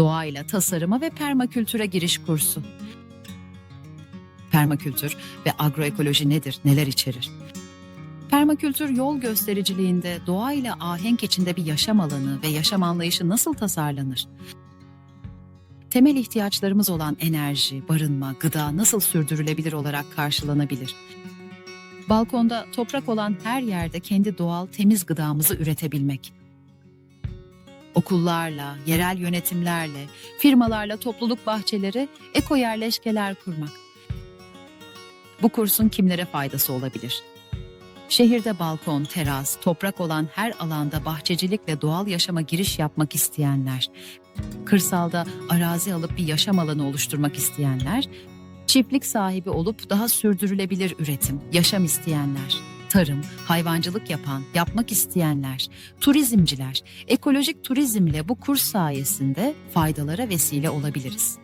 Doğayla tasarıma ve permakültüre giriş kursu. Permakültür ve agroekoloji nedir, neler içerir? Permakültür yol göstericiliğinde doğayla ahenk içinde bir yaşam alanı ve yaşam anlayışı nasıl tasarlanır? Temel ihtiyaçlarımız olan enerji, barınma, gıda nasıl sürdürülebilir olarak karşılanabilir? Balkonda toprak olan her yerde kendi doğal temiz gıdamızı üretebilmek. Okullarla, yerel yönetimlerle, firmalarla topluluk bahçeleri, eko yerleşkeler kurmak. Bu kursun kimlere faydası olabilir? Şehirde balkon, teras, toprak olan her alanda bahçecilikle doğal yaşama giriş yapmak isteyenler, kırsalda arazi alıp bir yaşam alanı oluşturmak isteyenler, çiftlik sahibi olup daha sürdürülebilir üretim, yaşam isteyenler, tarım, hayvancılık yapan, yapmak isteyenler, turizmciler, ekolojik turizmle bu kurs sayesinde faydalara vesile olabiliriz.